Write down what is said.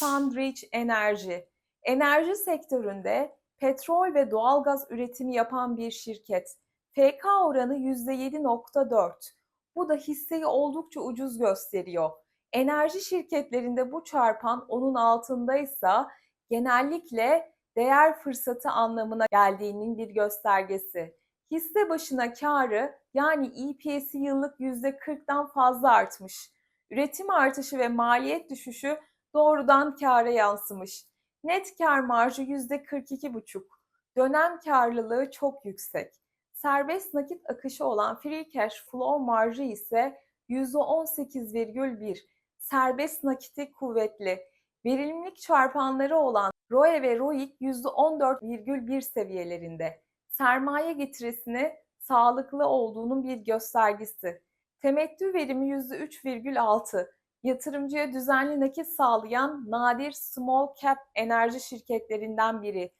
Sandridge Enerji. Enerji sektöründe petrol ve doğalgaz üretimi yapan bir şirket. FK oranı %7.4. Bu da hisseyi oldukça ucuz gösteriyor. Enerji şirketlerinde bu çarpan onun altındaysa genellikle değer fırsatı anlamına geldiğinin bir göstergesi. Hisse başına karı yani EPS'i yıllık %40'dan fazla artmış. Üretim artışı ve maliyet düşüşü doğrudan kâra yansımış. Net kar marjı %42,5. Dönem karlılığı çok yüksek. Serbest nakit akışı olan free cash flow marjı ise %18,1. Serbest nakiti kuvvetli. Verimlilik çarpanları olan ROE ve ROIC %14,1 seviyelerinde. Sermaye getirisini sağlıklı olduğunun bir göstergesi. Temettü verimi %3,6. Yatırımcıya düzenli nakit sağlayan nadir small cap enerji şirketlerinden biri.